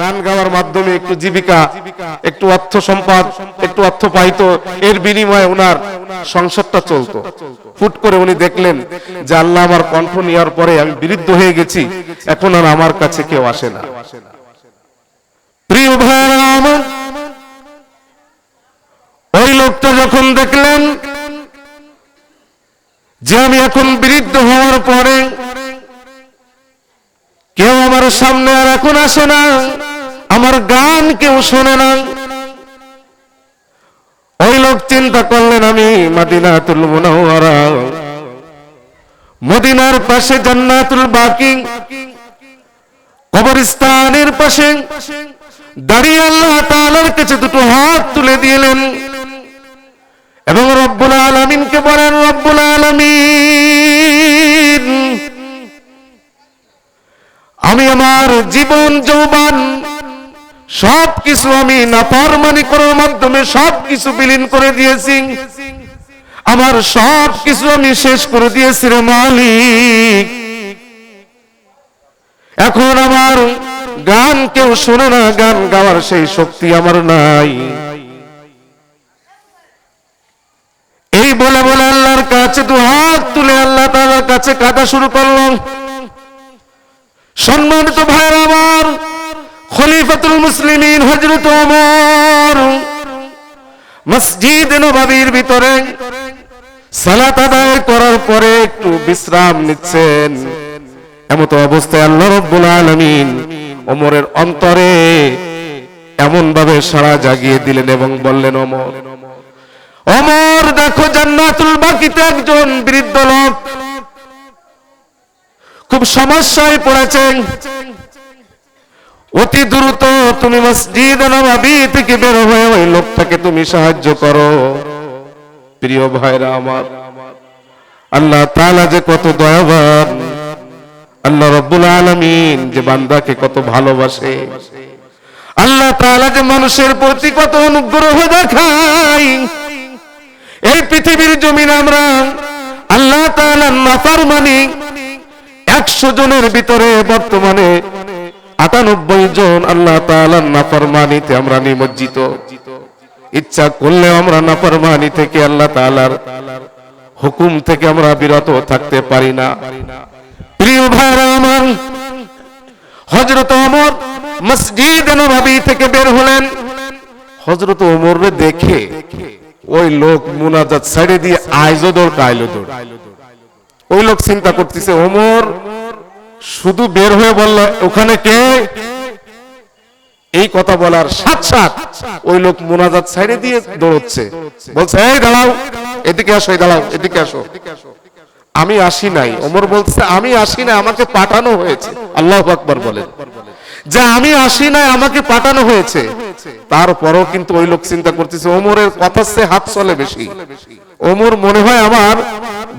গান গাওয়ার মাধ্যমে একটু জীবিকা, একটু অর্থ সম্পদ, একটু অর্থ পাইত, এর বিনিময়ে ওনার সংসারটা চলতো। ফুট করে উনি দেখলেন যে আল্লাহ আমার কণ্ঠ নেওয়ার পরে আমি বিরুদ্ধ হয়ে গেছি, এখন আর আমার কাছে কেউ আসে না। প্রিয় ওই লোকটা যখন দেখলেন যে আমি এখন বিরুদ্ধ হওয়ার পরে আমার সামনে আর এখন আসে না। আমার গান কেউ শোনে না। ওই লোক চিন্তা করলেন, আমি মাদিনাতুল মুনাওয়ারা। মদিনার পাশে জান্নাতুল বাকি। কবরস্থানের পাশে দাঁড়িয়ে আল্লাহ তাআলার কাছে দুটো হাত তুলে দিলেন এবং রব্বুল আলামিনকে বলেন, রব্বুল আলামিন আমি আমার জীবন যৌবন সব কিছু আমি নাফরমানি করার মাধ্যমে সব কিছু বিলীন করে দিয়েছি। আমার সব কিছু আমি শেষ করে দিয়েছি রে মালিক। এখন আমার গান কেউ শোনে না, গান গাওয়ার সেই শক্তি আমার নাই। এই বলে বলে আল্লাহর কাছে দু হাত তুলে আল্লাহ তাআলার কাছে কাঁদা শুরু করলাম সম্মানিত ভাইরা আমার খলিফাতুল মুসলিমিন হযরত ওমর। মসজিদ ভিতরে সালাত আদায় করার পরে একটু বিশ্রাম নিচ্ছেন। এমত অবস্থায় আল্লাহ আলামিন ওমরের অন্তরে এমন ভাবে সাড়া জাগিয়ে দিলেন এবং বললেন, ওমর ওমর, দেখো জান্নাতুল বাকিতে একজন বৃদ্ধ লোক খুব সমস্যায় পড়েছেন। অতি দ্রুত তুমি মসজিদ নবাবি থেকে বের হয়ে ওই লোকটাকে তুমি সাহায্য করো। প্রিয় ভাইরা আমার, আল্লাহ তাআলা যে কত দয়াবান, আল্লাহ রব্বুল আলামিন যে বান্দাকে কত ভালোবাসে, আল্লাহ তাআলা যে মানুষের প্রতি কত অনুগ্রহ দেখায়। এই পৃথিবীর জমিন আমরা আল্লাহ তাআলার নাফরমানি একশো জনের ভিতরে বর্তমানে আটানব্বই জন আল্লাহ নাফরমানিতে আমরা নিমজ্জিত। ইচ্ছা করলে আমরা নাফরমানি থেকে আল্লাহ তাআলার হুকুম থেকে আমরা বিরত থাকতে পারি না। প্রিয় হযরত ওমর মসজিদ নববী থেকে বের হলেন। ওমর দেখে ওই লোক মুনাজাত ছেড়ে দিয়ে দৌড় দৌড়। ওই লোক চিন্তা করতেছে, ওমর শুধু বের হয়ে বলল, ওখানে কে? এই কথা বলার সাত সাত ওই লোক মোনাজাত ছেড়ে দিয়ে দৌড়চ্ছে। বলছে, এই দাঁড়াও, এদিকে আসো, এই দাঁড়াও, এদিকে আসো। আমি আসি নাই। ওমর বলছে, আমি আসি নাই, আমাকে পাঠানো হয়েছে। আল্লাহ আকবর বলেন। যে, আমি আসি নাই, আমাকে পাঠানো হয়েছে। তারপরও কিন্তু ওই লোক চিন্তা করতেছে, ওমরের কথা সে হাত চলে বেশি। ওমর মনে হয়, আমার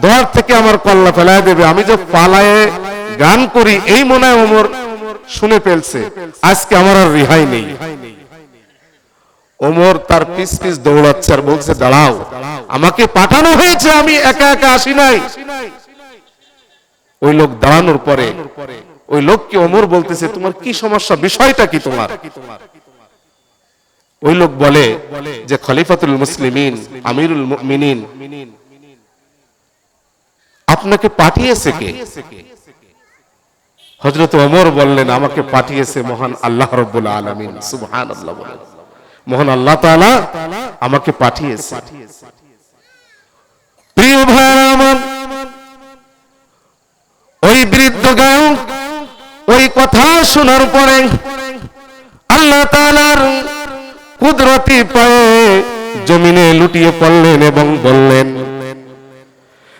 দর থেকে আমার কল্লা ফেলায় দেবে। আমি যে পালায়ে গান করি, এই মনে ওমর শুনে ফেলছে। আজকে আমার আর রেহাই নেই। ওমর তার পিস পিস দৌড়াচ্ছে আর বলছে, দাঁড়াও, আমাকে পাঠানো হয়েছে, আমি একা একা আসি নাই। ওই লোক দাঁড়ানোর পরে, ওই লোককে ওমর বলতেছে, তোমার কি সমস্যা? বিষয়টা কি তোমার? ওই লোক বলে যে, খলিফাতুল মুসলিমিন, আমিরুল মুমিনিন, আপনাকে পাঠিয়েছে কে? হজরত ওমর বললেন, আমাকে পাঠিয়েছে মহান আল্লাহ রব্বুল আলামিন। সুবহানাল্লাহ বলেন। মহান আল্লাহ তাআলা আমাকে পাঠিয়েছে। প্রিয় ভাইরা আমার, ওই বৃদ্ধ গায়ক, ওই কথা শোনার পরে আল্লাহ তাআলার কুদরতি পায়ে জমিনে লুটিয়ে পড়লেন এবং বললেন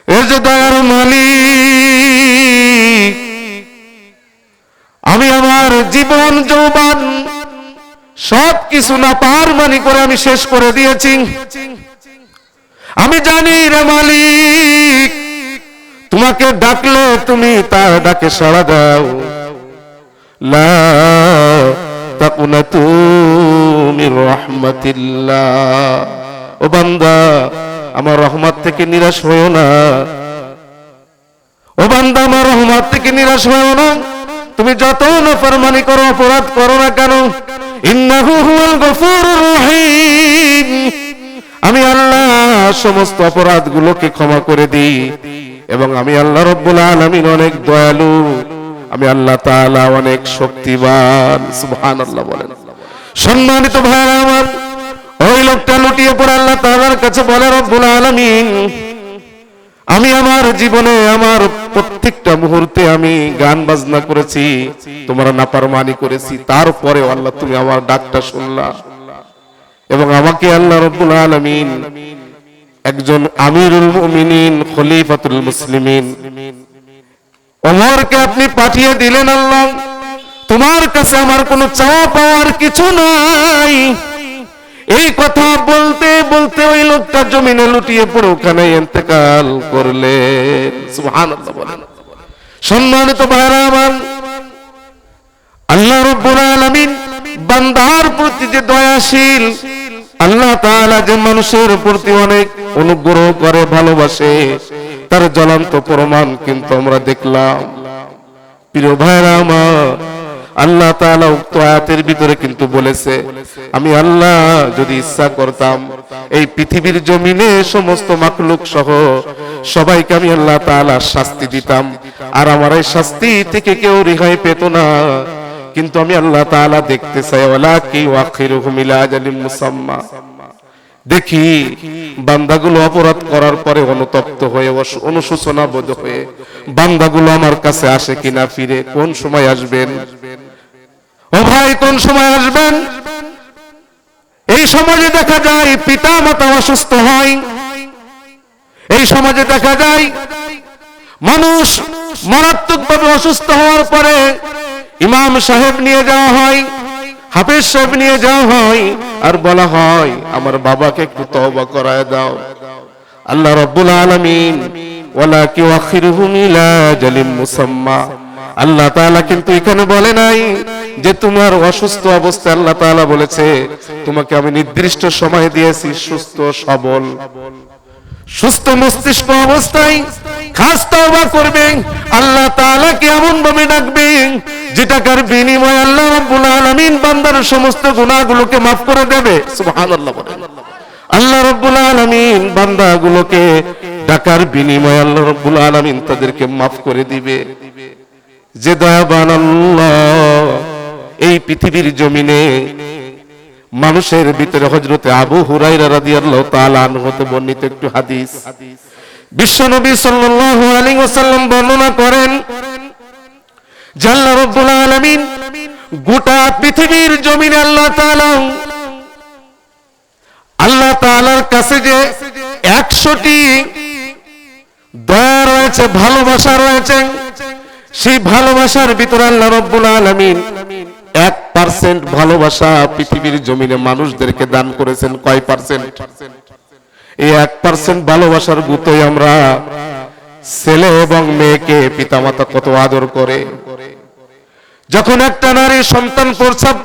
এ যে দয়ার মালিক জীবন যৌবন, সব কিছু না পার মানি করে আমি শেষ করে দিয়েছি। আমি জানি রে মালিক, তোমাকে ডাকলে তুমি তার ডাকে সাড়া দাও। ও বান্দা, আমার রহমত থেকে নিরাশ হয়েও না। ও বান্দা, আমার রহমত থেকে নিরাশ হয়েও না। তুমি যত নাফরমানি করো, অপরাধ করো না কেন? ইন্নাহু হুয়াল গফুরুর রহিম। আমি আল্লাহ সমস্ত অপরাধগুলোকে ক্ষমা করে দিই এবং আমি আল্লাহ রব্বুল আলামিন অনেক দয়ালু। আমি আল্লাহ তাআলা অনেক শক্তিমান সুবহানাল্লাহ বলেন। সম্মানিত ভাইরা আমার, ওই লোকটা লুটিয়ে পড়ে আল্লাহ তাআলার কাছে বলে, রব্বুল আলামিন, আমি আমার জীবনে আমার প্রত্যেকটা মুহূর্তে আমি গান বাজনা করেছি, তোমার নাপারমানি করেছি তারপরে আল্লাহ তুমি আমার ডাকটা শুনলা। এবং আমাকে আল্লাহ রব্বুল আলামিন একজন আমিরুল মুমিনিন, খলিফাতুল মুসলিমিন, ওমরকে আপনি পাঠিয়ে দিলেন আল্লাহ। তোমার কাছে আমার কোনো চাওয়া পাওয়ার কিছু নাই। এই কথা বলতে বলতে ওই লোকটা জমিনে লুটিয়ে পড়ে ওখানে ইন্তেকাল করলেন সম্মানিত ভাইরা আমার, আল্লাহ রব্বুল আলামিন বান্দার প্রতি যে দয়াশীল, আল্লাহ তাআলা যে মানুষের প্রতি অনেক অনুগ্রহ করে, ভালোবাসে, তার জ্বলন্ত প্রমাণ কিন্তু আমরা দেখলাম। প্রিয় ভাইরা আল্লাহ তাআলা উক্ত আয়াতের ভিতরে কিন্তু বলেছে, আমি আল্লাহ যদি ইচ্ছা করতাম, এই পৃথিবীর জমিনে সমস্ত মাখলুক সহ সবাইকে আমি আল্লাহ তাআলা শাস্তি দিতাম। আর আমার এই শাস্তি থেকে কেউ রেহাই পেত না। কিন্তু আমি আল্লাহ তাআলা দেখতে চাই ওলা কি ওয়াখিরুহুম ইলা আজালিম মুসাম্মা। দেখি, বান্দাগুলো অপরাধ করার পরে অনুতপ্ত হয়ে অনুশোচনা বোধ হয়ে বান্দাগুলো আমার কাছে আসে কিনা ফিরে, কোন সময় আসবেন? ও ভাই, কোন সময় আসবেন? এই সমাজে দেখা যায় পিতা মাতা অসুস্থ হয়। এই সমাজে দেখা যায় মানুষ মারাত্মকভাবে অসুস্থ হওয়ার পরে ইমাম সাহেব নিয়ে যাওয়া হয়, হাফেজ সাহেব নিয়ে যাওয়া হয় আর বলা হয়, আমার বাবাকে একটু তওবা করায় দাও। আল্লাহ রাব্বুল আলামিন ওয়ালা কিউআখিরুহুম ইলা জালিম মুসাম্মা। আল্লাহ তাআলা কিন্তু এখানে বলে নাই যে তোমার অসুস্থ অবস্থা আল্লাহ তাআলা বলেছে, তোমাকে আমি নির্দিষ্ট সময় দিয়েছি, সুস্থ, সবল। সুস্থ মস্তিষ্ক অবস্থায় খাস তওবা করবেন আল্লাহ তাআলাকে এমন ভাবে ডাকবেন যেটাকার বিনিময়ে আল্লাহ রাব্বুল আলামিন বান্দার সমস্ত গুনাহগুলোকে maaf করে দেবে। সুবহানাল্লাহ বলেন আল্লাহ রাব্বুল আলামিন বান্দাগুলোকে ডাকার বিনিময়ে আল্লাহ রাব্বুল আলামিন তাদেরকে maaf করে দিবে। যে দয়াবান আল্লাহ এই পৃথিবীর জমিনে মানুষের ভিতরে হজরতে আবু হুরাইরা রাদিয়াল্লাহু তাআলা আনহু বর্ণিত একটু হাদিস। বিশ্বনবী সাল্লাল্লাহু আলাইহি ওয়াসাল্লাম বর্ণনা করেন আল্লাহ রাব্বুল আলামিন গোটা পৃথিবীর জমিনে আল্লাহ তাআলা, আল্লাহ তাআলার কাছে যে একশোটি দয়া রয়েছে, ভালোবাসা রয়েছে, সেই ভালোবাসার ভিতরে আল্লাহ রব্বুল আলামিন এক পার্সেন্ট ভালোবাসা পৃথিবীর জমিনে মানুষদেরকে দান করেছেন কয় পার্সেন্ট এই এক পার্সেন্ট ভালোবাসার গুতোই আমরা ছেলে এবং মেয়েকে পিতামাতা কত আদর করে। যখন একটা নারী সন্তান প্রসাব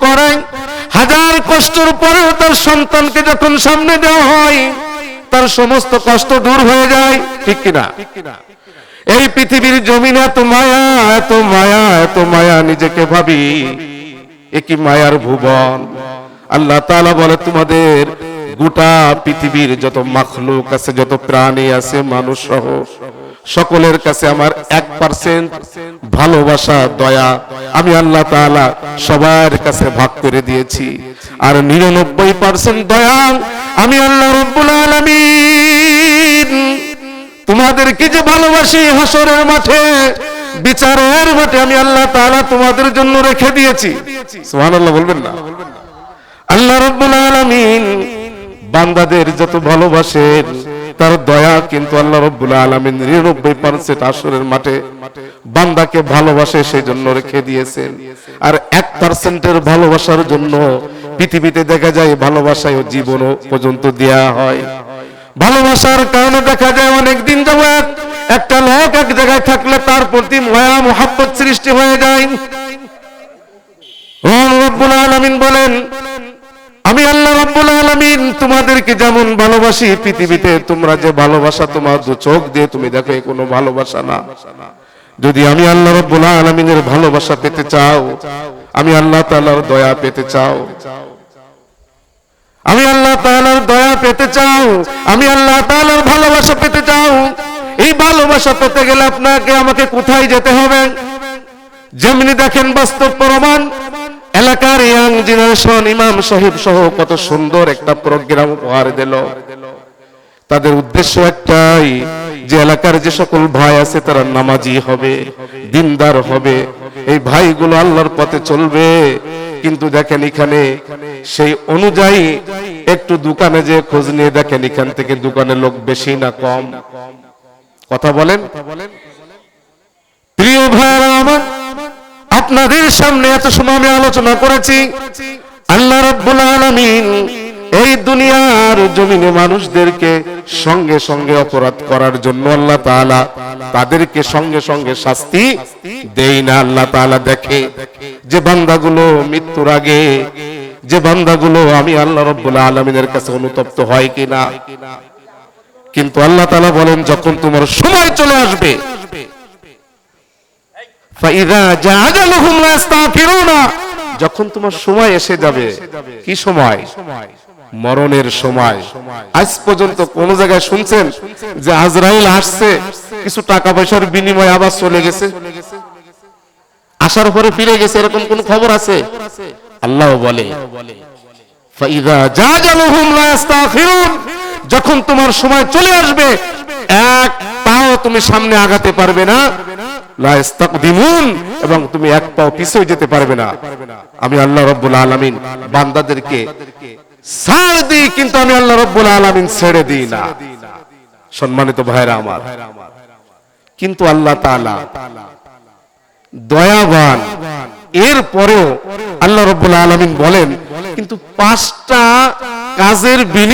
হাজার কষ্টের পরেও তার সন্তানকে যখন সামনে দেওয়া হয়, তার সমস্ত কষ্ট দূর হয়ে যায়, ঠিক কিনা? এই পৃথিবীর জমিন এত মায়া এত মায়া এত মায়া, নিজেকে ভাবি একই মায়ার ভুবন। আল্লাহ তাআলা বলে, তোমাদের গোটা পৃথিবীর যত মাখলুক আছে, যত প্রাণী আছে, মানুষ সহ, সকলের কাছে আমার এক পার্সেন্ট ভালোবাসা, দয়া, আমি আল্লাহ তাআলা সবার কাছে ভাগ করে দিয়েছি। আর নিরানব্বই পার্সেন্ট দয়া, আমি আল্লাহ রব্বুল আলামিন। তোমাদেরকে যে ভালোবাসি হাসরের মাঠে বিচারের মাঠে আমি আল্লাহ তাআলা তোমাদের জন্য রেখে দিয়েছি। সুবহানাল্লাহ বলবেন না? আল্লাহ রাব্বুল আলামিন বান্দাদের যত ভালোবাসেন, তার দয়া কিন্তু আল্লাহ রব্বুল আলামিন 99% আসরের মাঠে বান্দাকে ভালোবাসে সেই জন্য রেখে দিয়েছেন। আর 1%এর ভালোবাসার জন্য পৃথিবীতে দেখা যায় ভালোবাসায় জীবনও পর্যন্ত দেয়া হয়। ভালোবাসার কারণে দেখা যায় অনেক দিন যাবত একটা লোক এক জায়গায় থাকলে তার প্রতি মায়া, মোহাব্বত সৃষ্টি হয়ে যায়। রব্বুল আলামিন বলেন, আমি আল্লাহ রব্বুল আলামিন তোমাদেরকে যেমন ভালোবাসি পৃথিবীতে, তোমরা যে ভালোবাসা তোমার চোখ দিয়ে তুমি দেখো কোনো ভালোবাসা না। যদি আমি আল্লাহ রব্বুল আলমিনের ভালোবাসা পেতে চাও, আমি আল্লাহ তাআলার দয়া পেতে চাও। আমি আল্লাহ তাআলার দয়া পেতে চাও, আমি আল্লাহ তাআলার ভালোবাসা পেতে চাও। এই ভালোবাসা পেতে গেলে আপনাকে আমাকে কোথায় যেতে হবে? যেমনি দেখেন বাস্তব প্রমাণ, এলাকার ইয়াং জেনারেশন ইমাম সাহেব সহ কত সুন্দর একটা প্রোগ্রাম উপহার দিল। তাদের উদ্দেশ্য একটাই, যে এলাকার যে সকল ভাই আছে তারা নামাজি হবে, দিনদার হবে। এই ভাইগুলো আল্লাহর পথে চলবে। কিন্তু দেখেন এখানে সেই অনুযায়ী একটু দোকানে যে খোঁজ নিয়ে দেখেন, এখান থেকে দোকানে লোক বেশি না কম? কথা বলেন? প্রিয় ভাইরা আমার, আপনাদের সামনে এত সময় আমি আলোচনা করেছি। আল্লাহ রাব্বুল আলামিন এই দুনিয়ার জমিনে মানুষদেরকে সঙ্গে সঙ্গে অপরাধ করার জন্য আল্লাহ তাআলা তাদেরকে সঙ্গে সঙ্গে শাস্তি দেই না। আল্লাহ তাআলা দেখে যে বান্দাগুলো মৃত্যুর আগে যে বান্দাগুলো আমি আল্লাহ রব্বুল আলমিনের কাছে অনুতপ্ত হয় কিনা? কিন্তু আল্লাহ তালা বলেন, যখন তোমার সময় চলে আসবে যখন তোমার সময় এসে যাবে, কি সময়? মরণের সময়। আজ পর্যন্ত কোন জায়গায় শুনছেন যে আজরাইল আসছে, কিছু টাকা পয়সার বিনিময়ে আবার চলে গেছে? আসার পরে ফিরে গেছে, এরকম কোন খবর আছে? আল্লাহ বলে যখন তোমার সময় চলে আসবে, এক পাও তুমি সামনে আগাতে পারবে না। এবং তুমি এক পাও পিছিয়ে যেতে পারবে না। আমি আল্লাহ রব্বুল আলমিন বান্দাদেরকে ছাড় দিই, কিন্তু আমি আল্লাহ রব্বুল আলমিন ছেড়ে দিই না। সম্মানিত ভাইরা আমার, কিন্তু আল্লাহ তালা দয়াবান এর পরেও আল্লাহ রব্বুল আলমিন বলেন কিন্তু পাঁচটা কাজের বিনিময়ে